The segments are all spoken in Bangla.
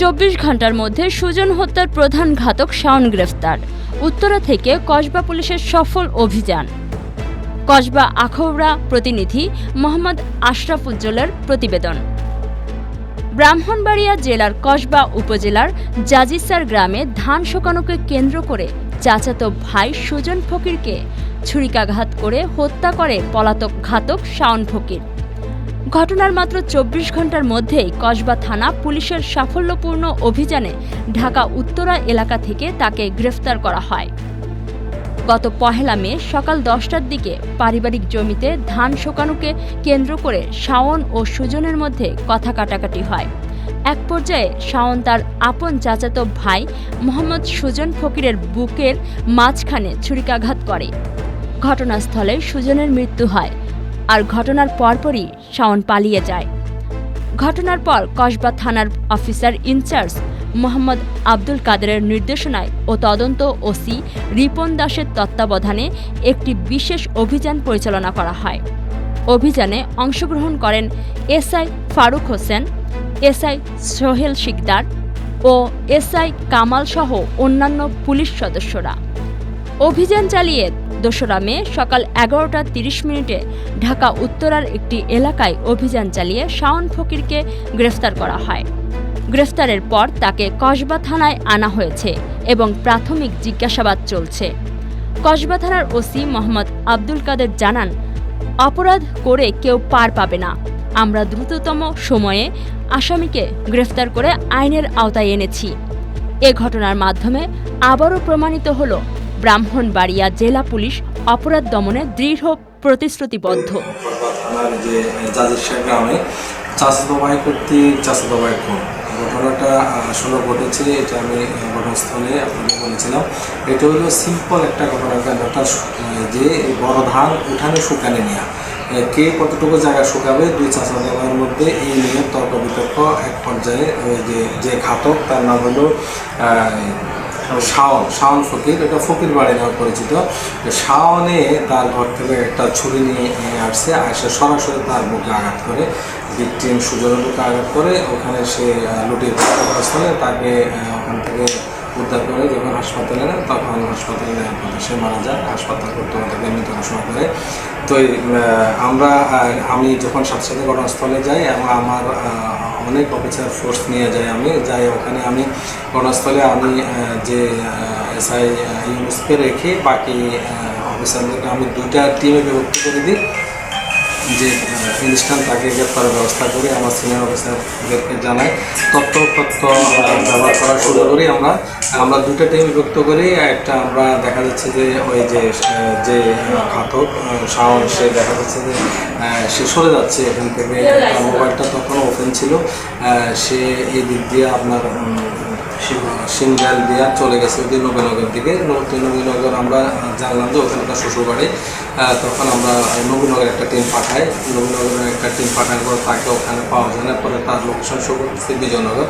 চব্বিশ ঘণ্টার মধ্যে সুজন হত্যার প্রধান ঘাতক শাওন গ্রেফতার। উত্তরা থেকে কসবা পুলিশের সফল অভিযান। কসবা আখৌড়া প্রতিনিধি মোহাম্মদ আশরাফ উজ্জ্বলের প্রতিবেদন। ব্রাহ্মণবাড়িয়া জেলার কসবা উপজেলার জাজিসার গ্রামে ধান শোকানোকে কেন্দ্র করে চাচাতো ভাই সুজন ফকিরকে ছুরিকাঘাত করে হত্যা করে পলাতক ঘাতক শাওন ফকির। ঘটনার মাত্র চব্বিশ ঘণ্টার মধ্যেই কসবা থানা পুলিশের সাফল্যপূর্ণ অভিযানে ঢাকা উত্তরা এলাকা থেকে তাকে গ্রেফতার করা হয়। গত পহেলা মে সকাল দশটার দিকে পারিবারিক জমিতে ধান শোকানোকে কেন্দ্র করে শাওন ও সুজনের মধ্যে কথা কাটাকাটি হয়। এক পর্যায়ে শাওন তার আপন চাচাতো ভাই মোহাম্মদ সুজন ফকিরের বুকের মাঝখানে ছুরিকাঘাত করে। ঘটনাস্থলে সুজনের মৃত্যু হয়। আর ঘটনার পরপরই শাওন পালিয়ে যায়। ঘটনার পর কসবা থানার অফিসার ইনচার্জ মোহাম্মদ আব্দুল কাদেরের নির্দেশনায় ও তদন্ত ওসি রিপন দাসের তত্ত্বাবধানে একটি বিশেষ অভিযান পরিচালনা করা হয়। অভিযানে অংশগ্রহণ করেন এসআই ফারুক হোসেন, এসআই সোহেল শিকদার ও এসআই কামাল সহ অন্যান্য পুলিশ সদস্যরা। অভিযান চালিয়ে দোসরা মে সকাল এগারোটা তিরিশ মিনিটে ঢাকা উত্তরার একটি এলাকায় অভিযান চালিয়ে শাওন ফকিরকে গ্রেফতার করা হয়। গ্রেফতারের পর তাকে কসবা থানায় আনা হয়েছে এবং প্রাথমিক জিজ্ঞাসাবাদ চলছে। কসবা থানার ওসি মোহাম্মদ আব্দুল কাদের জানান, অপরাধ করে কেউ পার পাবে না। আমরা দ্রুততম সময়ে আসামিকে গ্রেফতার করে আইনের আওতায় এনেছি। এ ঘটনার মাধ্যমে আবারও প্রমাণিত হল ব্রাহ্মণবাড়িয়া জেলা পুলিশ অপরাধ দমনে দৃঢ় প্রতিশ্রুতিবদ্ধ। যে জাজিরশাহ গ্রামে চাষাতো ভাই কর্তৃক ঘটনাটা আসলে ঘটেছে, এটা আমি ঘটনাস্থলে আপনাদের বলেছিলাম। এটা হলো সিম্পল একটা ঘটনা কেনটা যে বড় ধান উঠানে শুকানে নেওয়া কে কতটুকু জায়গা শুকাবে দুই চাষাতো ভাইয়ের মধ্যে এই নিয়ে তর্ক বিতর্ক এক পর্যায়ে যে যে ঘাতক, তার নাম হলো শাওন শাওন ফকির, এটা ফকির বাড়ি নামে পরিচিত। শাওনে তার ঘর থেকে একটা ছুরি নিয়ে আসছে, আর সে সরাসরি তার বুকে আঘাত করে। ভিকটিম সুজনের বুকে আঘাত করে, ওখানে সে লুটিয়ে পড়ার তাকে ওখান থেকে উদ্ধার করে যখন হাসপাতালে নেয়, তখন হাসপাতালে নেওয়ার সে মারা যায়। হাসপাতাল কর্তৃপক্ষ তাকে মৃত ঘোষণা করে তো আমরা আমি যখন সাথে সাথে ঘটনাস্থলে যাই, এবং আমার অনেক অফিসার ফোর্স নিয়ে যাই আমি, যাই ওখানে আমি ঘটনাস্থলে আমি যে এসআই ইউনুসকে রেখে বাকি অফিসারদেরকে আমি দুইটা টিমে বিভক্ত করে দিই। যে ইনস্ট্যান্ট তাকে গ্রেপ্তারের ব্যবস্থা করে আমার সিনিয়র অফিসারদেরকে জানাই। তথ্য তথ্য ব্যবহার করা শুরু করি আমরা। আমরা দুটো টিম বিভক্ত করি। একটা আমরা দেখা যাচ্ছে যে, ওই যে যে ঘাতক শাওন, সে দেখা যাচ্ছে যে সে সরে যাচ্ছে এখান থেকে। মোবাইলটা তখনও ওপেন ছিল। সে এই দিক দিয়ে আপনার সিমজাল দিয়া চলে গেছে ওই নবীনগর দিকে। নবীনগর আমরা জানলাম যে ওখানে তার শ্বশুর বাড়ি তখন আমরা নবীনগর একটা টিম পাঠাই। নবীনগরের একটা টিম পাঠানোর পর তাকে ওখানে পাওয়া যায় না। পরে তার লোকেশন শুরু করছে বিজয়নগর।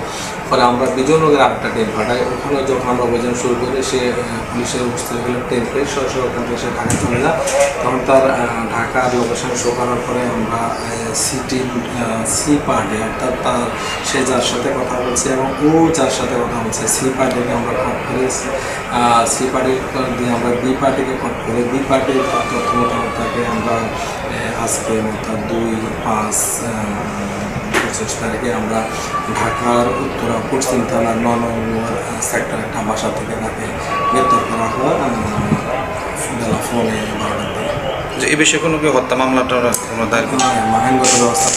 পরে আমরা বিজয়নগরে আরেকটা টিম পাঠাই। ওখানে যখন আমরা অভিযান শুরু করি, সে পুলিশের উপস্থিত হলে টেন পেয়ে সরাসরি ওখান থেকে সে ঢাকা চলে যায়। তখন তার ঢাকার লোকেশন শো করার পরে আমরা সিটি সি পার্টি অর্থাৎ তার, সে যার সাথে কথা বলছে এবং ও যার সাথে কথা বলছে সি পার্টিকে আমরা কট করে সি পার্টি দিয়ে আমরা বি পার্টিকে কট করে বি পার্টির তথ্য মোতাবেক আমরা আজকে অর্থাৎ দুই পাঁচ পঁচিশ তারিখে আমরা ঢাকার উত্তরা পশ্চিম থানার ন নম্বর সেক্টর একটা বাসা থেকে তাকে গ্রেপ্তার করা হয়। বেলা ফোনে বারোটার দিকে। এ বিষয়ে কোনো কি হত্যা মামলাটা কোনো দায়ের ব্যবস্থা